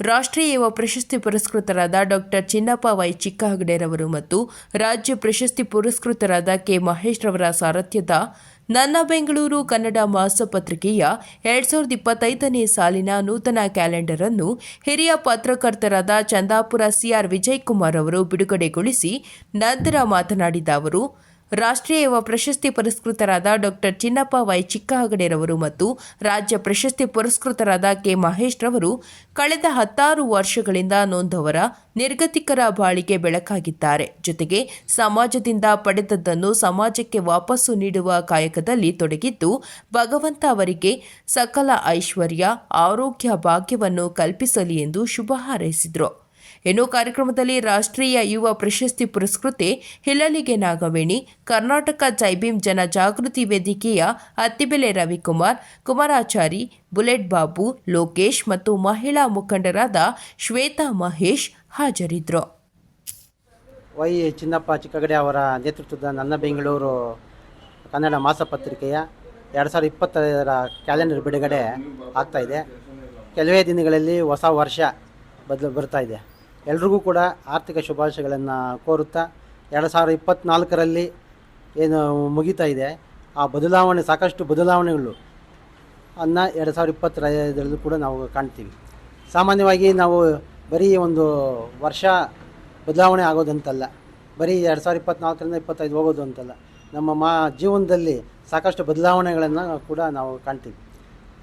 ರಾಷ್ಟ್ರೀಯ ಯುವ ಪ್ರಶಸ್ತಿ ಪುರಸ್ಕೃತರಾದ ಡಾಕ್ಟರ್ ಚಿನ್ನಪ್ಪ ವೈ ಚಿಕ್ಕಹಗಡೆರವರು ಮತ್ತು ರಾಜ್ಯ ಪ್ರಶಸ್ತಿ ಪುರಸ್ಕೃತರಾದ ಕೆ ಮಹೇಶ್ ರವರ ಸಾರಥ್ಯದ ನನ್ನ ಬೆಂಗಳೂರು ಕನ್ನಡ ಮಾಸಪತ್ರಿಕೆಯ ಎರಡ್ ಸಾವಿರದ ಇಪ್ಪತ್ತೈದನೇ ಸಾಲಿನ ನೂತನ ಕ್ಯಾಲೆಂಡರ್ ಅನ್ನು ಹಿರಿಯ ಪತ್ರಕರ್ತರಾದ ಚಂದಾಪುರ ಸಿಆರ್ ವಿಜಯ್ ಕುಮಾರ್ ಅವರು ಬಿಡುಗಡೆಗೊಳಿಸಿ ನಂತರ ಮಾತನಾಡಿದ ಅವರು ರಾಷ್ಟ್ರೀಯ ಯುವ ಪ್ರಶಸ್ತಿ ಪುರಸ್ಕೃತರಾದ ಡಾಕ್ಟರ್ ಚಿನ್ನಪ್ಪ ವೈ ಚಿಕ್ಕಹಗಡೆರವರು ಮತ್ತು ರಾಜ್ಯ ಪ್ರಶಸ್ತಿ ಪುರಸ್ಕೃತರಾದ ಕೆ ಮಹೇಶ್ ರವರು ಕಳೆದ ಹತ್ತಾರು ವರ್ಷಗಳಿಂದ ನೊಂದವರ ನಿರ್ಗತಿಕರ ಬಾಳಿಗೆ ಬೆಳಕಾಗಿದ್ದಾರೆ. ಜೊತೆಗೆ ಸಮಾಜದಿಂದ ಪಡೆದದ್ದನ್ನು ಸಮಾಜಕ್ಕೆ ವಾಪಸ್ಸು ನೀಡುವ ಕಾಯಕದಲ್ಲಿ ತೊಡಗಿದ್ದು, ಭಗವಂತ ಅವರಿಗೆ ಸಕಲ ಐಶ್ವರ್ಯ, ಆರೋಗ್ಯ, ಭಾಗ್ಯವನ್ನು ಕಲ್ಪಿಸಲಿ ಎಂದು ಶುಭ ಹಾರೈಸಿದರು. ಇನ್ನು ಕಾರ್ಯಕ್ರಮದಲ್ಲಿ ರಾಷ್ಟ್ರೀಯ ಯುವ ಪ್ರಶಸ್ತಿ ಪುರಸ್ಕೃತೆ ಹಿಲಲಿಗೆ ನಾಗವೇಣಿ, ಕರ್ನಾಟಕ ಜೈಭೀಮ್ ಜನ ಜಾಗೃತಿ ವೇದಿಕೆಯ ಅತ್ತಿಬೆಲೆ ರವಿಕುಮಾರ್, ಕುಮಾರಾಚಾರಿ, ಬುಲೆಟ್ ಬಾಬು, ಲೋಕೇಶ್ ಮತ್ತು ಮಹಿಳಾ ಮುಖಂಡರಾದ ಶ್ವೇತಾ ಮಹೇಶ್ ಹಾಜರಿದ್ದರು. ವೈ ಚಿನ್ನಪ್ಪ ಚಿಕ್ಕಗಡೆ ಅವರ ನೇತೃತ್ವದ ನನ್ನ ಬೆಂಗಳೂರು ಕನ್ನಡ ಮಾಸಪತ್ರಿಕೆಯ ಎರಡು ಸಾವಿರದ ಇಪ್ಪತ್ತೈದರ ಕ್ಯಾಲೆಂಡರ್ ಬಿಡುಗಡೆ ಆಗ್ತಾ ಇದೆ. ಕೆಲವೇ ದಿನಗಳಲ್ಲಿ ಹೊಸ ವರ್ಷ ಬದಲು ಬರ್ತಾ ಇದೆ. ಎಲ್ರಿಗೂ ಕೂಡ ಆರ್ಥಿಕ ಶುಭಾಶಯಗಳನ್ನು ಕೋರುತ್ತಾ ಎರಡು ಸಾವಿರದ ಇಪ್ಪತ್ತ್ನಾಲ್ಕರಲ್ಲಿ ಏನು ಮುಗಿತಾ ಇದೆ. ಆ ಬದಲಾವಣೆ, ಸಾಕಷ್ಟು ಬದಲಾವಣೆಗಳು ಅನ್ನ ಎರಡು ಸಾವಿರದ ಇಪ್ಪತ್ತರಲ್ಲೂ ಕೂಡ ನಾವು ಕಾಣ್ತೀವಿ. ಸಾಮಾನ್ಯವಾಗಿ ನಾವು ಬರೀ ಒಂದು ವರ್ಷ ಬದಲಾವಣೆ ಆಗೋದಂತಲ್ಲ. ಬರೀ ಎರಡು ಸಾವಿರದ ಇಪ್ಪತ್ತ್ನಾಲ್ಕರಿಂದ ಇಪ್ಪತ್ತೈದು ಹೋಗೋದು ಅಂತಲ್ಲ. ನಮ್ಮ ಮಾ ಜೀವನದಲ್ಲಿ ಸಾಕಷ್ಟು ಬದಲಾವಣೆಗಳನ್ನು ಕೂಡ ನಾವು ಕಾಣ್ತೀವಿ.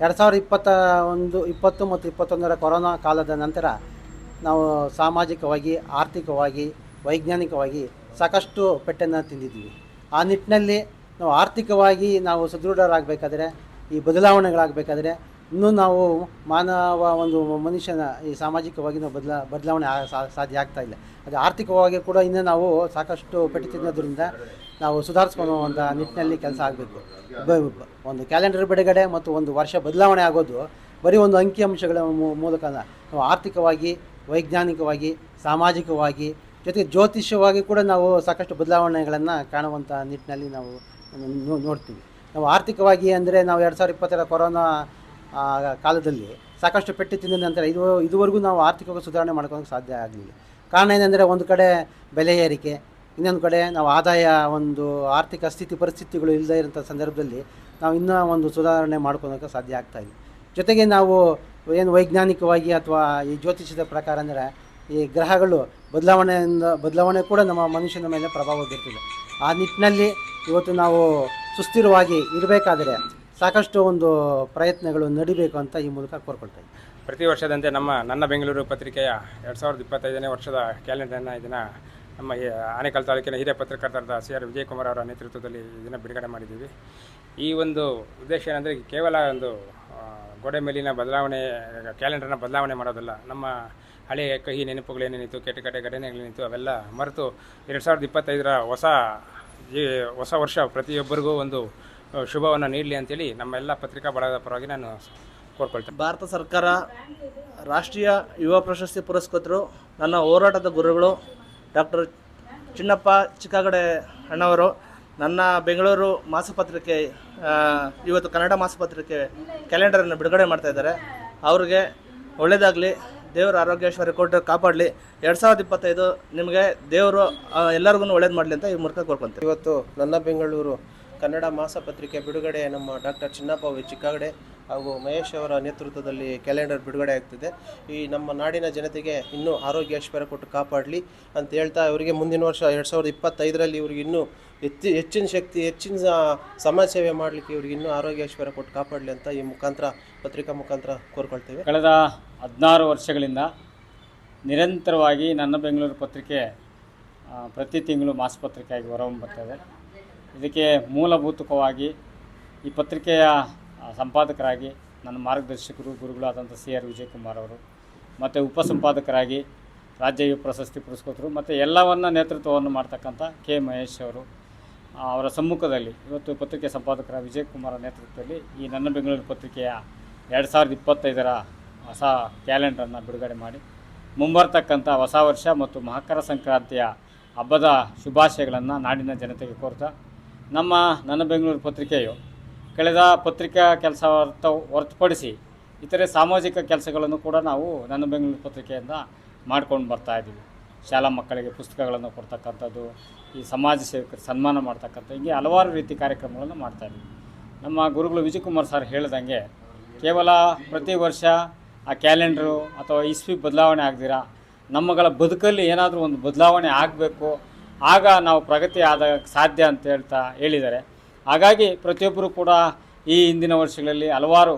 ಎರಡು ಸಾವಿರದ ಇಪ್ಪತ್ತ ಒಂದು, ಇಪ್ಪತ್ತು ಮತ್ತು ಇಪ್ಪತ್ತೊಂದರ ಕೊರೋನಾ ಕಾಲದ ನಂತರ ನಾವು ಸಾಮಾಜಿಕವಾಗಿ, ಆರ್ಥಿಕವಾಗಿ, ವೈಜ್ಞಾನಿಕವಾಗಿ ಸಾಕಷ್ಟು ಪೆಟ್ಟನ್ನು ತಿಂದಿದ್ದೀವಿ. ಆ ನಿಟ್ಟಿನಲ್ಲಿ ನಾವು ಆರ್ಥಿಕವಾಗಿ ನಾವು ಸದೃಢರಾಗಬೇಕಾದ್ರೆ, ಈ ಬದಲಾವಣೆಗಳಾಗಬೇಕಾದ್ರೆ ಇನ್ನೂ ನಾವು ಮಾನವ ಒಂದು ಮನುಷ್ಯನ ಈ ಸಾಮಾಜಿಕವಾಗಿ ನಾವು ಬದಲಾ, ಬದಲಾವಣೆ ಸಾಧ್ಯ ಆಗ್ತಾ ಇಲ್ಲ. ಅದು ಆರ್ಥಿಕವಾಗಿ ಕೂಡ ಇನ್ನೂ ನಾವು ಸಾಕಷ್ಟು ಪೆಟ್ಟು ತಿನ್ನೋದ್ರಿಂದ ನಾವು ಸುಧಾರಿಸ್ಕೊಳ್ಳುವಂಥ ನಿಟ್ಟಿನಲ್ಲಿ ಕೆಲಸ ಆಗಬೇಕು. ಒಂದು ಕ್ಯಾಲೆಂಡರ್ ಬಿಡುಗಡೆ ಮತ್ತು ಒಂದು ವರ್ಷ ಬದಲಾವಣೆ ಆಗೋದು ಬರೀ ಒಂದು ಅಂಕಿಅಂಶಗಳ ಮೂ- ಮೂಲಕ ನಾವು ಆರ್ಥಿಕವಾಗಿ ವೈಜ್ಞಾನಿಕವಾಗಿ, ಸಾಮಾಜಿಕವಾಗಿ ಜೊತೆಗೆ ಜ್ಯೋತಿಷ್ಯವಾಗಿ ಕೂಡ ನಾವು ಸಾಕಷ್ಟು ಬದಲಾವಣೆಗಳನ್ನು ಕಾಣುವಂಥ ನಿಟ್ಟಿನಲ್ಲಿ ನಾವು ನೋಡ್ತೀವಿ. ನಾವು ಆರ್ಥಿಕವಾಗಿ ಅಂದರೆ ನಾವು ಎರಡು ಸಾವಿರದ ಇಪ್ಪತ್ತರ ಕೊರೋನಾ ಕಾಲದಲ್ಲಿ ಸಾಕಷ್ಟು ಪೆಟ್ಟು ತಿಂದ ನಂತರ ಇದು, ಇದುವರೆಗೂ ನಾವು ಆರ್ಥಿಕವಾಗಿ ಸುಧಾರಣೆ ಮಾಡ್ಕೊಳ್ಳೋಕೆ ಸಾಧ್ಯ ಆಗಲಿಲ್ಲ. ಕಾರಣ ಏನಂದರೆ ಒಂದು ಕಡೆ ಬೆಲೆ ಏರಿಕೆ, ಇನ್ನೊಂದು ಕಡೆ ನಾವು ಆದಾಯ ಒಂದು ಆರ್ಥಿಕ ಸ್ಥಿತಿ, ಪರಿಸ್ಥಿತಿಗಳು ಇಲ್ಲದೇ ಇರೋಂಥ ಸಂದರ್ಭದಲ್ಲಿ ನಾವು ಇನ್ನೂ ಒಂದು ಸುಧಾರಣೆ ಮಾಡ್ಕೊಳ್ಳೋಕೆ ಸಾಧ್ಯ ಆಗ್ತಾ ಇಲ್ಲ. ಜೊತೆಗೆ ನಾವು ಏನು ವೈಜ್ಞಾನಿಕವಾಗಿ ಅಥವಾ ಈ ಜ್ಯೋತಿಷದ ಪ್ರಕಾರ ಅಂದರೆ ಈ ಗ್ರಹಗಳು ಬದಲಾವಣೆಯಿಂದ, ಬದಲಾವಣೆ ಕೂಡ ನಮ್ಮ ಮನುಷ್ಯನ ಮೇಲೆ ಪ್ರಭಾವ ಬೀರ್ತಿದೆ. ಆ ನಿಟ್ಟಿನಲ್ಲಿ ಇವತ್ತು ನಾವು ಸುಸ್ಥಿರವಾಗಿ ಇರಬೇಕಾದರೆ ಸಾಕಷ್ಟು ಒಂದು ಪ್ರಯತ್ನಗಳು ನಡಿಬೇಕು ಅಂತ ಈ ಮೂಲಕ ಕೋರ್ಕೊಳ್ತಾ ಇದ್ದೀನಿ. ಪ್ರತಿ ವರ್ಷದಂತೆ ನಮ್ಮ, ನನ್ನ ಬೆಂಗಳೂರು ಪತ್ರಿಕೆಯ ಎರಡು ಸಾವಿರದ ಇಪ್ಪತ್ತೈದನೇ ವರ್ಷದ ಕ್ಯಾಲೆಂಡರನ್ನು ಇದನ್ನು ನಮ್ಮ ಆನೇಕಲ್ ತಾಲೂಕಿನ ಹಿರಿಯ ಪತ್ರಕರ್ತರಾದ ಸಿ ಆರ್ ವಿಜಯಕುಮಾರ್ ಅವರ ನೇತೃತ್ವದಲ್ಲಿ ಇದನ್ನು ಬಿಡುಗಡೆ ಮಾಡಿದ್ದೀವಿ. ಈ ಒಂದು ಉದ್ದೇಶ ಏನಂದರೆ ಕೇವಲ ಒಂದು ಗೋಡೆ ಮೇಲಿನ ಬದಲಾವಣೆ, ಕ್ಯಾಲೆಂಡರ್ನ ಬದಲಾವಣೆ ಮಾಡೋದಲ್ಲ, ನಮ್ಮ ಹಳೆಯ ಕಹಿ ನೆನಪುಗಳೇನೇನಿತ್ತು ಕೆಟ್ಟ ಕೆಟ್ಟ ಘಟನೆಗಳೇನಿತ್ತು, ಅವೆಲ್ಲ ಮರೆತು ಎರಡು ಸಾವಿರದ ಇಪ್ಪತ್ತೈದರ ಹೊಸ ಈ ಹೊಸ ವರ್ಷ ಪ್ರತಿಯೊಬ್ಬರಿಗೂ ಒಂದು ಶುಭವನ್ನು ನೀಡಲಿ ಅಂತೇಳಿ ನಮ್ಮೆಲ್ಲ ಪತ್ರಿಕಾ ಬಳಗದ ಪರವಾಗಿ ನಾನು ಕೋರ್ಕೊಳ್ತೇನೆ. ಭಾರತ ಸರ್ಕಾರ ರಾಷ್ಟ್ರೀಯ ಯುವ ಪ್ರಶಸ್ತಿ ಪುರಸ್ಕೃತರು, ನನ್ನ ಹೋರಾಟದ ಗುರುಗಳು ಡಾಕ್ಟರ್ ಚಿನ್ನಪ್ಪ ಚಿಕ್ಕಗಡೆ ಅಣ್ಣವರು ನನ್ನ ಬೆಂಗಳೂರು ಮಾಸಪತ್ರಿಕೆ ಇವತ್ತು ಕನ್ನಡ ಮಾಸಪತ್ರಿಕೆ ಕ್ಯಾಲೆಂಡರನ್ನು ಬಿಡುಗಡೆ ಮಾಡ್ತಾ ಇದ್ದಾರೆ. ಅವ್ರಿಗೆ ಒಳ್ಳೆಯದಾಗಲಿ ದೇವರ ಆರೋಗ್ಯೇಶ್ವರಿ ಕೊಟ್ಟು ಕಾಪಾಡಲಿ. ಎರಡು ಸಾವಿರದ ಇಪ್ಪತ್ತೈದು ನಿಮಗೆ ದೇವರು ಎಲ್ಲರಿಗೂ ಒಳ್ಳೇದು ಮಾಡಲಿ ಅಂತ ಈ ಮೂಲಕ ಕೋರ್ಕೊಂತೀವಿ. ಇವತ್ತು ನನ್ನ ಬೆಂಗಳೂರು ಕನ್ನಡ ಮಾಸಪತ್ರಿಕೆ ಬಿಡುಗಡೆ ನಮ್ಮ ಡಾಕ್ಟರ್ ಚಿನ್ನಪ್ಪ ಚಿಕ್ಕಾಗಡೆ ಚಿಕ್ಕಗಡೆ ಹಾಗೂ ಮಹೇಶ್ ಅವರ ನೇತೃತ್ವದಲ್ಲಿ ಕ್ಯಾಲೆಂಡರ್ ಬಿಡುಗಡೆ ಆಗ್ತಿದೆ. ಈ ನಮ್ಮ ನಾಡಿನ ಜನತೆಗೆ ಇನ್ನೂ ಆರೋಗ್ಯ ಐಶ್ವರ್ಯ ಕೊಟ್ಟು ಕಾಪಾಡಲಿ ಅಂತ ಹೇಳ್ತಾ ಇವರಿಗೆ ಮುಂದಿನ ವರ್ಷ ಎರಡು ಸಾವಿರದ ಇಪ್ಪತ್ತೈದರಲ್ಲಿ ಇವ್ರಿಗೆ ಇನ್ನೂ ಹೆಚ್ಚು, ಹೆಚ್ಚಿನ ಶಕ್ತಿ, ಹೆಚ್ಚಿನ ಸಮಾಜ ಸೇವೆ ಮಾಡಲಿಕ್ಕೆ ಇವ್ರಿಗೆ ಇನ್ನೂ ಆರೋಗ್ಯ ಐಶ್ವರ್ಯ ಕೊಟ್ಟು ಕಾಪಾಡಲಿ ಅಂತ ಈ ಮುಖಾಂತರ, ಪತ್ರಿಕಾ ಮುಖಾಂತರ ಕೋರ್ಕೊಳ್ತೇವೆ. ಕಳೆದ ಹದಿನಾರು ವರ್ಷಗಳಿಂದ ನಿರಂತರವಾಗಿ ನನ್ನ ಬೆಂಗಳೂರು ಪತ್ರಿಕೆ ಪ್ರತಿ ತಿಂಗಳು ಮಾಸಪತ್ರಿಕೆಯಾಗಿ ಹೊರಹೊಮ್ಮುತ್ತದೆ ಇದಕ್ಕೆ ಮೂಲಭೂತಕವಾಗಿ ಈ ಪತ್ರಿಕೆಯ ಸಂಪಾದಕರಾಗಿ ನನ್ನ ಮಾರ್ಗದರ್ಶಕರು ಗುರುಗಳಾದಂಥ ಸಿ ಆರ್ ವಿಜಯಕುಮಾರ್ ಅವರು, ಮತ್ತು ಉಪಸಂಪಾದಕರಾಗಿ ರಾಜ್ಯ ಯುವ ಪ್ರಶಸ್ತಿ ಪುರಸ್ಕೃತರು, ಮತ್ತು ಎಲ್ಲವನ್ನ ನೇತೃತ್ವವನ್ನು ಮಾಡ್ತಕ್ಕಂಥ ಕೆ ಮಹೇಶ್ ಅವರು. ಅವರ ಸಮ್ಮುಖದಲ್ಲಿ ಇವತ್ತು ಪತ್ರಿಕೆ ಸಂಪಾದಕರ ವಿಜಯಕುಮಾರ ನೇತೃತ್ವದಲ್ಲಿ ಈ ನನ್ನ ಬೆಂಗಳೂರು ಪತ್ರಿಕೆಯ ಎರಡು ಸಾವಿರದ ಇಪ್ಪತ್ತೈದರ ಹೊಸ ಕ್ಯಾಲೆಂಡರನ್ನು ಬಿಡುಗಡೆ ಮಾಡಿ, ಮುಂಬರ್ತಕ್ಕಂಥ ಹೊಸ ವರ್ಷ ಮತ್ತು ಮಕರ ಸಂಕ್ರಾಂತಿಯ ಹಬ್ಬದ ಶುಭಾಶಯಗಳನ್ನು ನಾಡಿನ ಜನತೆಗೆ ಕೋರ್ತಾ, ನಮ್ಮ ನನ್ನ ಬೆಂಗಳೂರು ಪತ್ರಿಕೆಯು ಕಳೆದ ಪತ್ರಿಕಾ ಕೆಲಸ ಹೊರತು ಹೊರತುಪಡಿಸಿ ಇತರೆ ಸಾಮಾಜಿಕ ಕೆಲಸಗಳನ್ನು ಕೂಡ ನಾವು ನನ್ನ ಬೆಂಗಳೂರು ಪತ್ರಿಕೆಯಿಂದ ಮಾಡ್ಕೊಂಡು ಬರ್ತಾ ಇದ್ದೀವಿ. ಶಾಲಾ ಮಕ್ಕಳಿಗೆ ಪುಸ್ತಕಗಳನ್ನು ಕೊಡ್ತಕ್ಕಂಥದ್ದು, ಈ ಸಮಾಜ ಸೇವಕರು ಸನ್ಮಾನ ಮಾಡ್ತಕ್ಕಂಥ ಹೀಗೆ ಹಲವಾರು ರೀತಿ ಕಾರ್ಯಕ್ರಮಗಳನ್ನು ಮಾಡ್ತಾ ಇದ್ದೀವಿ. ನಮ್ಮ ಗುರುಗಳು ವಿಜಯಕುಮಾರ್ ಸರ್ ಹೇಳ್ದಂಗೆ ಕೇವಲ ಪ್ರತಿ ವರ್ಷ ಆ ಕ್ಯಾಲೆಂಡ್ರು ಅಥವಾ ಇಸ್ವಿ ಬದಲಾವಣೆ ಆಗದಿರ? ನಮ್ಮಗಳ ಬದುಕಲ್ಲಿ ಏನಾದರೂ ಒಂದು ಬದಲಾವಣೆ ಆಗಬೇಕು? ಆಗ ನಾವು ಪ್ರಗತಿ ಆದ ಸಾಧ್ಯ ಅಂತ ಹೇಳ್ತಾ ಹೇಳಿದ್ದಾರೆ. ಹಾಗಾಗಿ ಪ್ರತಿಯೊಬ್ಬರು ಕೂಡ ಈ ಹಿಂದಿನ ವರ್ಷಗಳಲ್ಲಿ ಹಲವಾರು,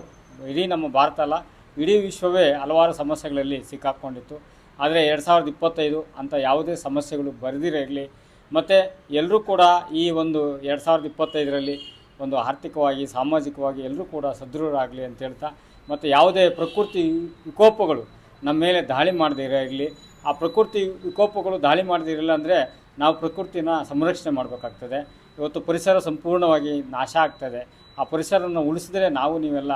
ಇಡೀ ನಮ್ಮ ಭಾರತ ಅಲ್ಲ, ಇಡೀ ವಿಶ್ವವೇ ಹಲವಾರು ಸಮಸ್ಯೆಗಳಲ್ಲಿ ಸಿಕ್ಕಾಕ್ಕೊಂಡಿತ್ತು ಆದರೆ ಎರಡು ಸಾವಿರದ ಇಪ್ಪತ್ತೈದು ಅಂತ ಯಾವುದೇ ಸಮಸ್ಯೆಗಳು ಬರೆದಿರಲಿ ಮತ್ತು ಎಲ್ಲರೂ ಕೂಡ ಈ ಒಂದು ಎರಡು ಸಾವಿರದ ಇಪ್ಪತ್ತೈದರಲ್ಲಿ ಒಂದು ಆರ್ಥಿಕವಾಗಿ, ಸಾಮಾಜಿಕವಾಗಿ ಎಲ್ಲರೂ ಕೂಡ ಸದೃಢರಾಗಲಿ ಅಂತ ಹೇಳ್ತಾ, ಮತ್ತು ಯಾವುದೇ ಪ್ರಕೃತಿ ವಿಕೋಪಗಳು ನಮ್ಮ ಮೇಲೆ ದಾಳಿ ಇರಲಿ, ಆ ಪ್ರಕೃತಿ ವಿಕೋಪಗಳು ದಾಳಿ ಮಾಡದಿರಲಿಲ್ಲ ಅಂದರೆ ನಾವು ಪ್ರಕೃತಿನ ಸಂರಕ್ಷಣೆ ಮಾಡಬೇಕಾಗ್ತದೆ. ಇವತ್ತು ಪರಿಸರ ಸಂಪೂರ್ಣವಾಗಿ ನಾಶ ಆಗ್ತದೆ. ಆ ಪರಿಸರವನ್ನು ಉಳಿಸಿದರೆ ನಾವು ನೀವೆಲ್ಲ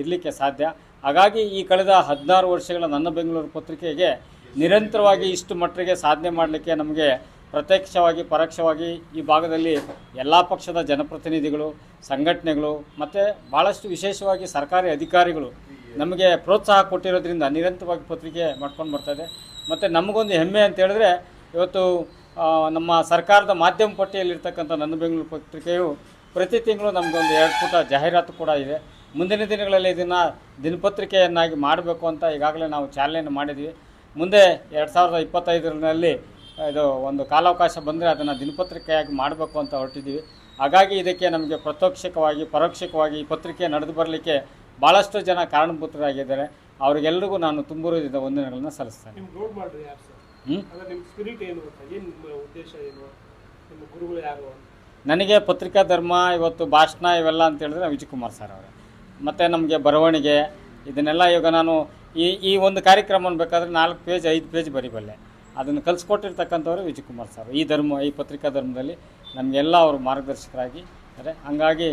ಇರಲಿಕ್ಕೆ ಸಾಧ್ಯ. ಹಾಗಾಗಿ ಈ ಕಳೆದ ಹದಿನಾರು ವರ್ಷಗಳ ನನ್ನ ಬೆಂಗಳೂರು ಪತ್ರಿಕೆಗೆ ನಿರಂತರವಾಗಿ ಇಷ್ಟು ಮಟ್ಟಿಗೆ ಸಾಧನೆ ಮಾಡಲಿಕ್ಕೆ ನಮಗೆ ಪ್ರತ್ಯಕ್ಷವಾಗಿ, ಪರೋಕ್ಷವಾಗಿ ಈ ಭಾಗದಲ್ಲಿ ಎಲ್ಲ ಪಕ್ಷದ ಜನಪ್ರತಿನಿಧಿಗಳು, ಸಂಘಟನೆಗಳು ಮತ್ತು ಭಾಳಷ್ಟು ವಿಶೇಷವಾಗಿ ಸರ್ಕಾರಿ ಅಧಿಕಾರಿಗಳು ನಮಗೆ ಪ್ರೋತ್ಸಾಹ ಕೊಟ್ಟಿರೋದ್ರಿಂದ ನಿರಂತರವಾಗಿ ಪತ್ರಿಕೆ ಮಾಡ್ಕೊಂಡು ಬರ್ತಾಯಿದೆ ಮತ್ತು ನಮಗೊಂದು ಹೆಮ್ಮೆ ಅಂತ ಹೇಳಿದ್ರೆ ಇವತ್ತು ನಮ್ಮ ಸರ್ಕಾರದ ಮಾಧ್ಯಮ ಪಟ್ಟಿಯಲ್ಲಿರ್ತಕ್ಕಂಥ ನನ್ನ ಬೆಂಗಳೂರು ಪತ್ರಿಕೆಯು ಪ್ರತಿ ತಿಂಗಳು ನಮಗೊಂದು ಎರಡು ಪುಟ ಜಾಹೀರಾತು ಕೂಡ ಇದೆ. ಮುಂದಿನ ದಿನಗಳಲ್ಲಿ ಇದನ್ನು ದಿನಪತ್ರಿಕೆಯನ್ನಾಗಿ ಮಾಡಬೇಕು ಅಂತ ಈಗಾಗಲೇ ನಾವು ಚಾಲನೆಯನ್ನು ಮಾಡಿದ್ವಿ. ಮುಂದೆ ಎರಡು ಸಾವಿರದ ಇಪ್ಪತ್ತೈದರಲ್ಲಿ ಇದು ಒಂದು ಕಾಲಾವಕಾಶ ಬಂದರೆ ಅದನ್ನು ದಿನಪತ್ರಿಕೆಯಾಗಿ ಮಾಡಬೇಕು ಅಂತ ಹೊರಟಿದ್ದೀವಿ. ಹಾಗಾಗಿ ಇದಕ್ಕೆ ನಮಗೆ ಪ್ರತ್ಯಕ್ಷಕವಾಗಿ, ಪರೋಕ್ಷಕವಾಗಿ ಈ ಪತ್ರಿಕೆ ನಡೆದು ಬರಲಿಕ್ಕೆ ಭಾಳಷ್ಟು ಜನ ಕಾರಣಭೂತರಾಗಿದ್ದಾರೆ. ಅವರಿಗೆಲ್ಲರಿಗೂ ನಾನು ತುಂಬುವುದರಿಂದ ವಂದನೆಗಳನ್ನು ಸಲ್ಲಿಸ್ತೇನೆ. ನಿಮ್ಗೆ ರೋಲ್ ಮಾಡ್ರಿ ಯಾರು ಹ್ಞೂ ನಿಮ್ಮ ಸ್ಪಿರಿಟ್ ಏನು ಅಂತ ಏನು ನಿಮ್ಮ ಉದ್ದೇಶ ಏನು? ನಿಮ್ಮ ಗುರುಗಳು ಯಾರು ನನಗೆ ಪತ್ರಿಕಾ ಧರ್ಮ ಇವತ್ತು ಭಾಷಣ ಇವೆಲ್ಲ ಅಂತ ಹೇಳಿದ್ರೆ ವಿಜಯಕುಮಾರ್ ಸರ್ ಅವರು. ಮತ್ತು ನಮಗೆ ಬರವಣಿಗೆ ಇದನ್ನೆಲ್ಲ ಇವಾಗ ನಾನು ಈ ಈ ಒಂದು ಕಾರ್ಯಕ್ರಮ ಬೇಕಾದರೆ ನಾಲ್ಕು ಪೇಜ್ ಐದು ಪೇಜ್ ಬರಿಬಲ್ಲೆ. ಅದನ್ನು ಕಲಿಸ್ಕೊಟ್ಟಿರ್ತಕ್ಕಂಥವ್ರು ವಿಜಯಕುಮಾರ್ ಸರ್ ಈ ಧರ್ಮ ಈ ಪತ್ರಿಕಾ ಧರ್ಮದಲ್ಲಿ ನಮಗೆಲ್ಲ ಅವರು ಮಾರ್ಗದರ್ಶಕರಾಗಿ ಅಂದರೆ ಹಂಗಾಗಿ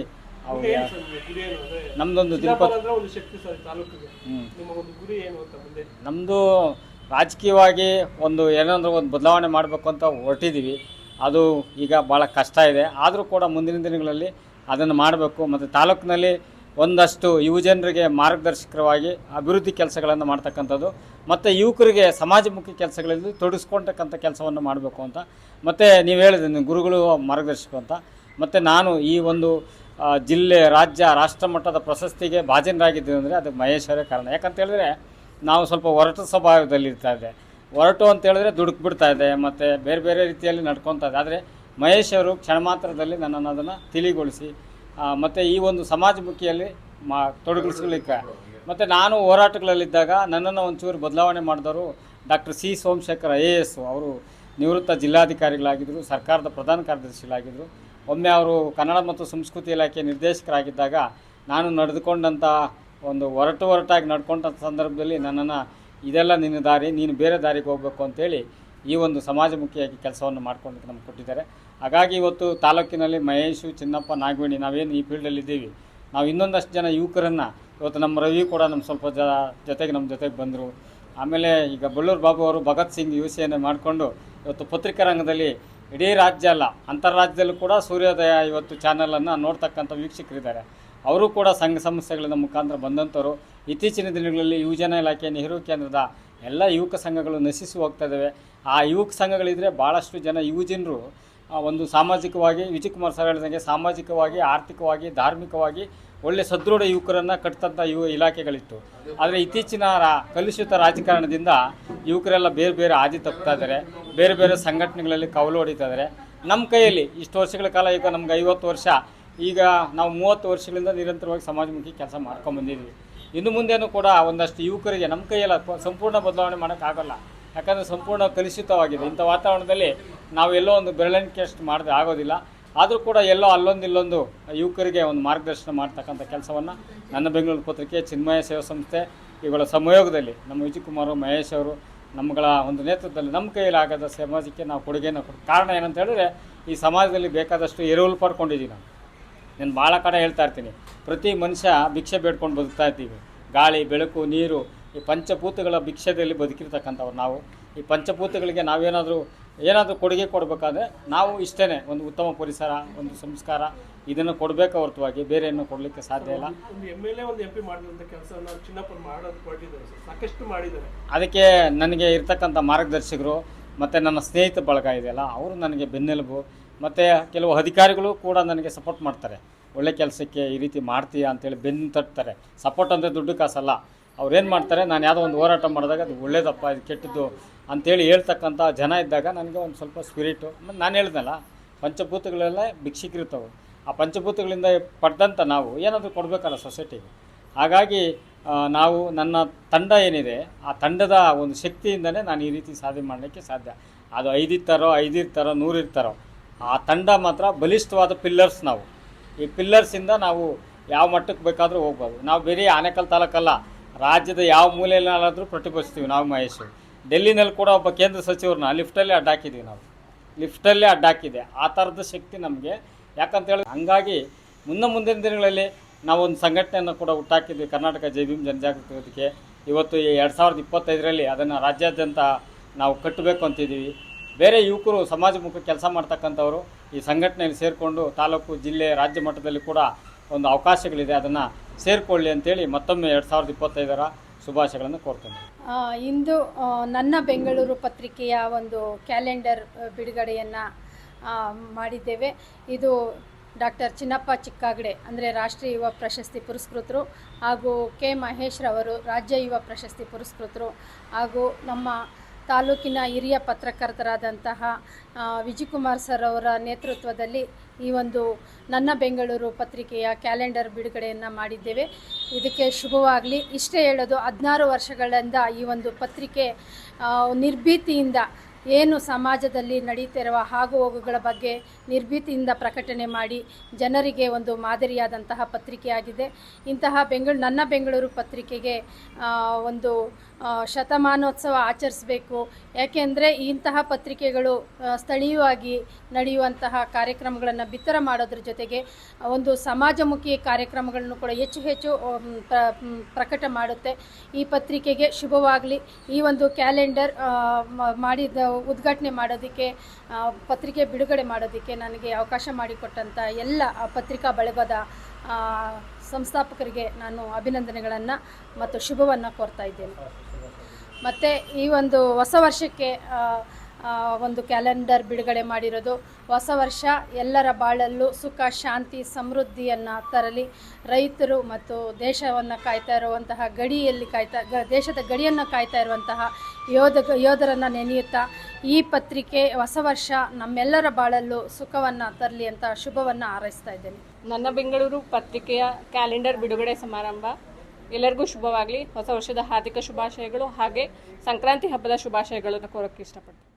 ಅವ್ರಿಗೆ ನಮ್ಮದೊಂದು ಹ್ಞೂ ನಮ್ಮದು ರಾಜಕೀಯವಾಗಿ ಒಂದು ಏನಾದರೂ ಒಂದು ಬದಲಾವಣೆ ಮಾಡಬೇಕು ಅಂತ ಹೊರಟಿದ್ದೀವಿ. ಅದು ಈಗ ಭಾಳ ಕಷ್ಟ ಇದೆ. ಆದರೂ ಕೂಡ ಮುಂದಿನ ದಿನಗಳಲ್ಲಿ ಅದನ್ನು ಮಾಡಬೇಕು. ಮತ್ತು ತಾಲೂಕಿನಲ್ಲಿ ಒಂದಷ್ಟು ಯುವಜನರಿಗೆ ಮಾರ್ಗದರ್ಶಕವಾಗಿ ಅಭಿವೃದ್ಧಿ ಕೆಲಸಗಳನ್ನು ಮಾಡ್ತಕ್ಕಂಥದ್ದು, ಮತ್ತು ಯುವಕರಿಗೆ ಸಮಾಜಮುಖಿ ಕೆಲಸಗಳಲ್ಲಿ ತೊಡಗಿಸ್ಕೊಳ್ತಕ್ಕಂಥ ಕೆಲಸವನ್ನು ಮಾಡಬೇಕು ಅಂತ. ಮತ್ತು ನೀವು ಹೇಳಿದ್ರೆ ಗುರುಗಳು ಮಾರ್ಗದರ್ಶಕ ಅಂತ. ಮತ್ತು ನಾನು ಈ ಒಂದು ಜಿಲ್ಲೆ, ರಾಜ್ಯ, ರಾಷ್ಟ್ರ ಮಟ್ಟದ ಪ್ರಶಸ್ತಿಗೆ ಭಾಜನರಾಗಿದ್ದೀನಿ ಅಂದರೆ ಅದು ಮಹೇಶ್ವರೇ ಕಾರಣ. ಯಾಕಂತ ಹೇಳಿದ್ರೆ ನಾವು ಸ್ವಲ್ಪ ಒರಟು ಸ್ವಭಾವದಲ್ಲಿ ಇರ್ತಾ ಇದೆ ಹೊರಟು ಅಂತ ಹೇಳಿದ್ರೆ ದುಡುಕ್ ಬಿಡ್ತಾ ಇದೆ ಮತ್ತು ಬೇರೆ ಬೇರೆ ರೀತಿಯಲ್ಲಿ ನಡ್ಕೊತಾ ಇದೆ ಆದರೆ ಮಹೇಶ್ ಅವರು ಕ್ಷಣ ಮಾತ್ರದಲ್ಲಿ ನನ್ನನ್ನು ಅದನ್ನು ತಿಳಿಗೊಳಿಸಿ ಮತ್ತು ಈ ಒಂದು ಸಮಾಜಮುಖಿಯಲ್ಲಿ ಮಾ, ತೊಡಗಿಸ್ಲಿಕ್ಕೆ. ಮತ್ತು ನಾನು ಹೋರಾಟಗಳಲ್ಲಿದ್ದಾಗ ನನ್ನನ್ನು ಒಂಚೂರು ಬದಲಾವಣೆ ಮಾಡಿದವರು doctor C Somashekhar I A S. ಅವರು ನಿವೃತ್ತ ಜಿಲ್ಲಾಧಿಕಾರಿಗಳಾಗಿದ್ದರು ಸರ್ಕಾರದ ಪ್ರಧಾನ ಕಾರ್ಯದರ್ಶಿಗಳಾಗಿದ್ದರು ಒಮ್ಮೆ ಅವರು ಕನ್ನಡ ಮತ್ತು ಸಂಸ್ಕೃತಿ ಇಲಾಖೆ ನಿರ್ದೇಶಕರಾಗಿದ್ದಾಗ ನಾನು ನಡೆದುಕೊಂಡಂಥ ಒಂದು ಒರಟು ಒರಟಾಗಿ ನಡ್ಕೊಂಡ ಸಂದರ್ಭದಲ್ಲಿ ನನ್ನನ್ನು, ಇದೆಲ್ಲ ನಿನ್ನ ದಾರಿ, ನೀನು ಬೇರೆ ದಾರಿಗೆ ಹೋಗಬೇಕು ಅಂತೇಳಿ ಈ ಒಂದು ಸಮಾಜಮುಖಿಯಾಗಿ ಕೆಲಸವನ್ನು ಮಾಡ್ಕೊಂಡು ನಮ್ಗೆ ಕೊಟ್ಟಿದ್ದಾರೆ. ಹಾಗಾಗಿ ಇವತ್ತು ತಾಲೂಕಿನಲ್ಲಿ ಮಹೇಶು, ಚಿನ್ನಪ್ಪ, ನಾಗವೇಣಿ ನಾವೇನು ಈ ಫೀಲ್ಡಲ್ಲಿದ್ದೀವಿ ನಾವು ಇನ್ನೊಂದಷ್ಟು ಜನ ಯುವಕರನ್ನು ಇವತ್ತು ನಮ್ಮ ರವಿ ಕೂಡ ನಮ್ಮ ಸ್ವಲ್ಪ ಜ, ಜೊತೆಗೆ ನಮ್ಮ ಜೊತೆಗೆ ಬಂದರು. ಆಮೇಲೆ ಈಗ ಬಳ್ಳೂರು ಬಾಬು ಅವರು ಭಗತ್ ಸಿಂಗ್ ಯು ಸಿಯನ್ನು ಮಾಡಿಕೊಂಡು ಇವತ್ತು ಪತ್ರಿಕಾ ರಂಗದಲ್ಲಿ ಇಡೀ ರಾಜ್ಯ ಅಲ್ಲ ಅಂತಾರಾಜ್ಯದಲ್ಲೂ ಕೂಡ ಸೂರ್ಯೋದಯ ಇವತ್ತು ಚಾನಲನ್ನು ನೋಡ್ತಕ್ಕಂಥ ವೀಕ್ಷಕರಿದ್ದಾರೆ. ಅವರು ಕೂಡ ಸಂಘ ಸಂಸ್ಥೆಗಳಿಂದ ಮುಖಾಂತರ ಬಂದಂಥವರು. ಇತ್ತೀಚಿನ ದಿನಗಳಲ್ಲಿ ಯುವಜನ ಇಲಾಖೆ, ನೆಹರು ಕೇಂದ್ರದ ಎಲ್ಲ ಯುವಕ ಸಂಘಗಳು ನಶಿಸಿ ಹೋಗ್ತಾ ಇದ್ದಾವೆ ಆ ಯುವಕ ಸಂಘಗಳಿದ್ದರೆ ಭಾಳಷ್ಟು ಜನ ಯುವಜನರು ಒಂದು ಸಾಮಾಜಿಕವಾಗಿ ವಿಜಯಕುಮಾರ್ ಸರ್ ಹೇಳಿದಂಗೆ ಸಾಮಾಜಿಕವಾಗಿ, ಆರ್ಥಿಕವಾಗಿ, ಧಾರ್ಮಿಕವಾಗಿ ಒಳ್ಳೆ ಸದೃಢ ಯುವಕರನ್ನು ಕಟ್ತಂಥ ಯುವ ಇಲಾಖೆಗಳಿತ್ತು. ಆದರೆ ಇತ್ತೀಚಿನ ರಾ ಕಲುಷಿತ ರಾಜಕಾರಣದಿಂದ ಯುವಕರೆಲ್ಲ ಬೇರೆ ಬೇರೆ ಹಾದಿ ತಪ್ತಾ ಇದ್ದಾರೆ ಬೇರೆ ಬೇರೆ ಸಂಘಟನೆಗಳಲ್ಲಿ ಕವಲು ಹೊಡಿತಾ ಇದ್ದಾರೆ ನಮ್ಮ ಕೈಯಲ್ಲಿ ಇಷ್ಟು ವರ್ಷಗಳ ಕಾಲ ಈಗ ನಮ್ಗೆ ಐವತ್ತು ವರ್ಷ ಈಗ ನಾವು ಮೂವತ್ತು ವರ್ಷಗಳಿಂದ ನಿರಂತರವಾಗಿ ಸಮಾಜಮುಖಿ ಕೆಲಸ ಮಾಡ್ಕೊಂಡ್ಬಂದಿದ್ವಿ ಇನ್ನು ಮುಂದೇನು ಕೂಡ ಒಂದಷ್ಟು ಯುವಕರಿಗೆ ನಮ್ಮ ಕೈಯಲ್ಲ ಸಂಪೂರ್ಣ ಬದಲಾವಣೆ ಮಾಡೋಕ್ಕಾಗಲ್ಲ ಯಾಕಂದರೆ ಸಂಪೂರ್ಣ ಕಲುಷಿತವಾಗಿದೆ. ಇಂಥ ವಾತಾವರಣದಲ್ಲಿ ನಾವು ಎಲ್ಲೋ ಒಂದು ಬೆರಳೆಣಿಕೆಯಷ್ಟು ಮಾಡಿದ್ರೆ ಆಗೋದಿಲ್ಲ. ಆದರೂ ಕೂಡ ಎಲ್ಲೋ ಅಲ್ಲೊಂದು ಇಲ್ಲೊಂದು ಯುವಕರಿಗೆ ಒಂದು ಮಾರ್ಗದರ್ಶನ ಮಾಡ್ತಕ್ಕಂಥ ಕೆಲಸವನ್ನು ನನ್ನ ಬೆಂಗಳೂರು ಪತ್ರಿಕೆ ಚಿನ್ಮಯ ಸೇವಾ ಸಂಸ್ಥೆ, ಇವುಗಳ ಸಂಯೋಗದಲ್ಲಿ ನಮ್ಮ ವಿಜಯಕುಮಾರ್ ಮಹೇಶ್ ಅವರು ನಮ್ಮಗಳ ಒಂದು ನೇತೃತ್ವದಲ್ಲಿ ನಮ್ಮ ಕೈಯಲ್ಲಿ ಆಗದ ಸಮಾಜಕ್ಕೆ ನಾವು ಕೊಡುಗೆಯನ್ನು ಕೊಡ್ ಕಾರಣ ಏನಂತ ಹೇಳಿದ್ರೆ ಈ ಸಮಾಜದಲ್ಲಿ ಬೇಕಾದಷ್ಟು ಎರವಲು ಪಡ್ಕೊಂಡಿದ್ದೀವಿ ನಾವು. ನಾನು ಭಾಳ ಕಡೆ ಹೇಳ್ತಾ ಇರ್ತೀನಿ. ಪ್ರತಿ ಮನುಷ್ಯ ಭಿಕ್ಷೆ ಬೇಡ್ಕೊಂಡು ಬದುಕ್ತಾ ಇರ್ತೀವಿ ಗಾಳಿ ಬೆಳಕು ನೀರು ಈ ಪಂಚಭೂತಗಳ ಭಿಕ್ಷೆದಲ್ಲಿ ಬದುಕಿರ್ತಕ್ಕಂಥವ್ರು ನಾವು. ಈ ಪಂಚಭೂತಗಳಿಗೆ ನಾವೇನಾದರೂ ಏನಾದರೂ ಕೊಡುಗೆ ಕೊಡಬೇಕಾದ್ರೆ ನಾವು ಇಷ್ಟೇ ಒಂದು ಉತ್ತಮ ಪರಿಸರ ಒಂದು ಸಂಸ್ಕಾರ ಇದನ್ನು ಕೊಡಬೇಕು ಹೊರತುವಾಗಿ. ಬೇರೆ ಏನು ಕೊಡಲಿಕ್ಕೆ ಸಾಧ್ಯ ಇಲ್ಲ. ಒಂದು ಎಂ ಎಲ್ ಎ ಒಂದು ಎಂ ಪಿ ಮಾಡಿದಂಥ ಕೆಲಸವನ್ನು ಚಿನ್ನಪ್ಪ ಮಾಡೋದು ಕೊಟ್ಟಿದ್ದಾರೆ ಸಾಕಷ್ಟು ಮಾಡಿದ್ದಾರೆ. ಅದಕ್ಕೆ ನನಗೆ ಇರ್ತಕ್ಕಂಥ ಮಾರ್ಗದರ್ಶಕರು ಮತ್ತು ನನ್ನ ಸ್ನೇಹಿತ ಬಳಗ ಇದೆಯಲ್ಲ ಅವರು ನನಗೆ ಬೆನ್ನೆಲುಬು. ಮತ್ತು ಕೆಲವು ಅಧಿಕಾರಿಗಳು ಕೂಡ ನನಗೆ ಸಪೋರ್ಟ್ ಮಾಡ್ತಾರೆ. ಒಳ್ಳೆ ಕೆಲಸಕ್ಕೆ ಈ ರೀತಿ ಮಾಡ್ತೀಯ ಅಂತೇಳಿ ಬೆನ್ನು ತಟ್ತಾರೆ. ಸಪೋರ್ಟ್ ಅಂದರೆ ದುಡ್ಡು ಕಾಸಲ್ಲ. ಅವ್ರು ಏನು ಮಾಡ್ತಾರೆ, ನಾನು ಯಾವುದೋ ಒಂದು ಹೋರಾಟ ಮಾಡಿದಾಗ ಅದು ಒಳ್ಳೇದಪ್ಪ, ಇದು ಕೆಟ್ಟದ್ದು ಅಂತೇಳಿ ಹೇಳ್ತಕ್ಕಂಥ ಜನ ಇದ್ದಾಗ ನನಗೆ ಒಂದು ಸ್ವಲ್ಪ ಸ್ಪಿರಿಟು ಮತ್ತು ನಾನು ಹೇಳ್ದಲ್ಲ ಪಂಚಭೂತಗಳೆಲ್ಲ ಭಿಕ್ಷಿಕಿರ್ತವೆ ಆ ಪಂಚಭೂತಗಳಿಂದ ಪಡೆದಂಥ ನಾವು ಏನಾದರೂ ಕೊಡಬೇಕಲ್ಲ ಸೊಸೈಟಿಗೆ ಹಾಗಾಗಿ ನಾವು ನನ್ನ ತಂಡ ಏನಿದೆ, ಆ ತಂಡದ ಒಂದು ಶಕ್ತಿಯಿಂದನೇ ನಾನು ಈ ರೀತಿ ಸಾಧನೆ ಮಾಡಲಿಕ್ಕೆ ಸಾಧ್ಯ. ಅದು ಐದಿರ್ತಾರೋ ಐದಿರ್ತಾರೋ ನೂರಿರ್ತಾರೋ ಆ ತಂಡ ಮಾತ್ರ ಬಲಿಷ್ಠವಾದ ಪಿಲ್ಲರ್ಸ್ ನಾವು. ಈ ಪಿಲ್ಲರ್ಸಿಂದ ನಾವು ಯಾವ ಮಟ್ಟಕ್ಕೆ ಬೇಕಾದರೂ ಹೋಗ್ಬೋದು. ನಾವು ಬೇರೆ ಆನೇಕಲ್ ತಾಲೂಕಲ್ಲ, ರಾಜ್ಯದ ಯಾವ ಮೂಲೆಯಲ್ಲಾದರೂ ಪ್ರತಿಭಟಿಸ್ತೀವಿ ನಾವು ಮಹೇಶ್. ಡೆಲ್ಲಿನಲ್ಲಿ ಕೂಡ ಒಬ್ಬ ಕೇಂದ್ರ ಸಚಿವರನ್ನ ಲಿಫ್ಟಲ್ಲೇ ಅಡ್ಡಾಕಿದ್ದೀವಿ ನಾವು. ಲಿಫ್ಟಲ್ಲೇ ಅಡ್ಡಾಕಿದೆ. ಆ ಥರದ ಶಕ್ತಿ ನಮಗೆ. ಯಾಕಂತೇಳಿ ಹಂಗಾಗಿ ಮುನ್ನ ಮುಂದಿನ ದಿನಗಳಲ್ಲಿ ನಾವು ಒಂದು ಸಂಘಟನೆಯನ್ನು ಕೂಡ ಹುಟ್ಟಾಕಿದ್ವಿ, ಕರ್ನಾಟಕ ಜೈ ಭೀಮ್ ಜನಜಾಗೃತಿ ಇವತ್ತು ಈ ಎರಡು ಸಾವಿರದ ಇಪ್ಪತ್ತೈದರಲ್ಲಿ ಅದನ್ನು ರಾಜ್ಯಾದ್ಯಂತ ನಾವು ಕಟ್ಟಬೇಕು ಅಂತಿದ್ದೀವಿ. ಬೇರೆ ಯುವಕರು ಸಮಾಜಮುಖ ಕೆಲಸ ಮಾಡ್ತಕ್ಕಂಥವರು ಈ ಸಂಘಟನೆಯಲ್ಲಿ ಸೇರಿಕೊಂಡು ತಾಲೂಕು, ಜಿಲ್ಲೆ, ರಾಜ್ಯ ಮಟ್ಟದಲ್ಲಿ ಕೂಡ ಒಂದು ಅವಕಾಶಗಳಿದೆ. ಅದನ್ನು ಸೇರಿಕೊಳ್ಳಿ ಅಂತೇಳಿ ಮತ್ತೊಮ್ಮೆ ಎರಡು ಸಾವಿರದ ಇಪ್ಪತ್ತೈದರ ಶುಭಾಶಯಗಳನ್ನು ಕೋರ್ತೇನೆ. ಇಂದು ನನ್ನ ಬೆಂಗಳೂರು ಪತ್ರಿಕೆಯ ಒಂದು ಕ್ಯಾಲೆಂಡರ್ ಬಿಡುಗಡೆಯನ್ನು ಮಾಡಿದ್ದೇವೆ. ಇದು ಡಾಕ್ಟರ್ ಚಿನ್ನಪ್ಪ ಚಿಕ್ಕಾಗಡೆ, ಅಂದರೆ ರಾಷ್ಟ್ರೀಯ ಯುವ ಪ್ರಶಸ್ತಿ ಪುರಸ್ಕೃತರು, ಹಾಗೂ ಕೆ ಮಹೇಶ್ರವರು, ರಾಜ್ಯ ಯುವ ಪ್ರಶಸ್ತಿ ಪುರಸ್ಕೃತರು, ಹಾಗೂ ನಮ್ಮ ತಾಲೂಕಿನ ಹಿರಿಯ ಪತ್ರಕರ್ತರಾದಂತಹ ವಿಜಯಕುಮಾರ್ ಸರ್ ಅವರ ನೇತೃತ್ವದಲ್ಲಿ ಈ ಒಂದು ನನ್ನ ಬೆಂಗಳೂರು ಪತ್ರಿಕೆಯ ಕ್ಯಾಲೆಂಡರ್ ಬಿಡುಗಡೆಯನ್ನು ಮಾಡಿದ್ದೇವೆ. ಇದಕ್ಕೆ ಶುಭವಾಗಲಿ. ಇಷ್ಟೇ ಹೇಳೋದು, ಹದಿನಾರು ವರ್ಷಗಳಿಂದ ಈ ಒಂದು ಪತ್ರಿಕೆ ನಿರ್ಭೀತಿಯಿಂದ ಏನು ಸಮಾಜದಲ್ಲಿ ನಡೀತಿರುವ ಆಗು ಹೋಗುಗಳ ಬಗ್ಗೆ ನಿರ್ಭೀತಿಯಿಂದ ಪ್ರಕಟಣೆ ಮಾಡಿ ಜನರಿಗೆ ಒಂದು ಮಾದರಿಯಾದಂತಹ ಪತ್ರಿಕೆಯಾಗಿದೆ. ಇಂತಹ ಬೆಂಗಳೂರು ನನ್ನ ಬೆಂಗಳೂರು ಪತ್ರಿಕೆಗೆ ಒಂದು ಶತಮಾನೋತ್ಸವ ಆಚರಿಸಬೇಕು. ಯಾಕೆಂದರೆ ಇಂತಹ ಪತ್ರಿಕೆಗಳು ಸ್ಥಳೀಯವಾಗಿ ನಡೆಯುವಂತಹ ಕಾರ್ಯಕ್ರಮಗಳನ್ನು ಬಿತ್ತರ ಮಾಡೋದ್ರ ಜೊತೆಗೆ ಒಂದು ಸಮಾಜಮುಖಿ ಕಾರ್ಯಕ್ರಮಗಳನ್ನು ಕೂಡ ಹೆಚ್ಚು ಹೆಚ್ಚು ಪ್ರ- ಪ್ರಕಟ ಮಾಡುತ್ತೆ. ಈ ಪತ್ರಿಕೆಗೆ ಶುಭವಾಗಲಿ. ಈ ಒಂದು ಕ್ಯಾಲೆಂಡರ್ ಮಾಡಿದ ಉದ್ಘಾಟನೆ ಮಾಡೋದಕ್ಕೆ ಪತ್ರಿಕೆ ಬಿಡುಗಡೆ ಮಾಡೋದಕ್ಕೆ ನನಗೆ ಅವಕಾಶ ಮಾಡಿಕೊಟ್ಟಂಥ ಎಲ್ಲ ಪತ್ರಿಕಾ ಬಳಗದ ಸಂಸ್ಥಾಪಕರಿಗೆ ನಾನು ಅಭಿನಂದನೆಗಳನ್ನು ಮತ್ತು ಶುಭವನ್ನು ಕೋರ್ತಾ ಇದ್ದೇನೆ. ಮತ್ತು ಈ ಒಂದು ಹೊಸ ವರ್ಷಕ್ಕೆ ಒಂದು ಕ್ಯಾಲೆಂಡರ್ ಬಿಡುಗಡೆ ಮಾಡಿರೋದು. ಹೊಸ ವರ್ಷ ಎಲ್ಲರ ಬಾಳಲ್ಲೂ ಸುಖ, ಶಾಂತಿ, ಸಮೃದ್ಧಿಯನ್ನು ತರಲಿ. ರೈತರು ಮತ್ತು ದೇಶವನ್ನು ಕಾಯ್ತಾ ಇರುವಂತಹ ಗಡಿಯಲ್ಲಿ ಕಾಯ್ತಾ, ಗ, ದೇಶದ ಗಡಿಯನ್ನು ಕಾಯ್ತಾ ಇರುವಂತಹ ಯೋಧ, ಯೋಧರನ್ನು ನೆನೆಯುತ್ತಾ ಈ ಪತ್ರಿಕೆ ಹೊಸ ವರ್ಷ ನಮ್ಮೆಲ್ಲರ ಬಾಳಲ್ಲೂ ಸುಖವನ್ನು ತರಲಿ ಅಂತ ಶುಭವನ್ನು ಹಾರೈಸ್ತಾ ಇದ್ದೇನೆ. ನನ್ನ ಬೆಂಗಳೂರು ಪತ್ರಿಕೆಯ ಕ್ಯಾಲೆಂಡರ್ ಬಿಡುಗಡೆ ಸಮಾರಂಭ. ಎಲ್ಲರಿಗೂ ಶುಭವಾಗಲಿ. ಹೊಸ ವರ್ಷದ ಹಾರ್ದಿಕ ಶುಭಾಶಯಗಳು ಹಾಗೆ ಸಂಕ್ರಾಂತಿ ಹಬ್ಬದ ಶುಭಾಶಯಗಳನ್ನು ಕೋರೋಕ್ಕೆ ಇಷ್ಟಪಡ್ತೀನಿ.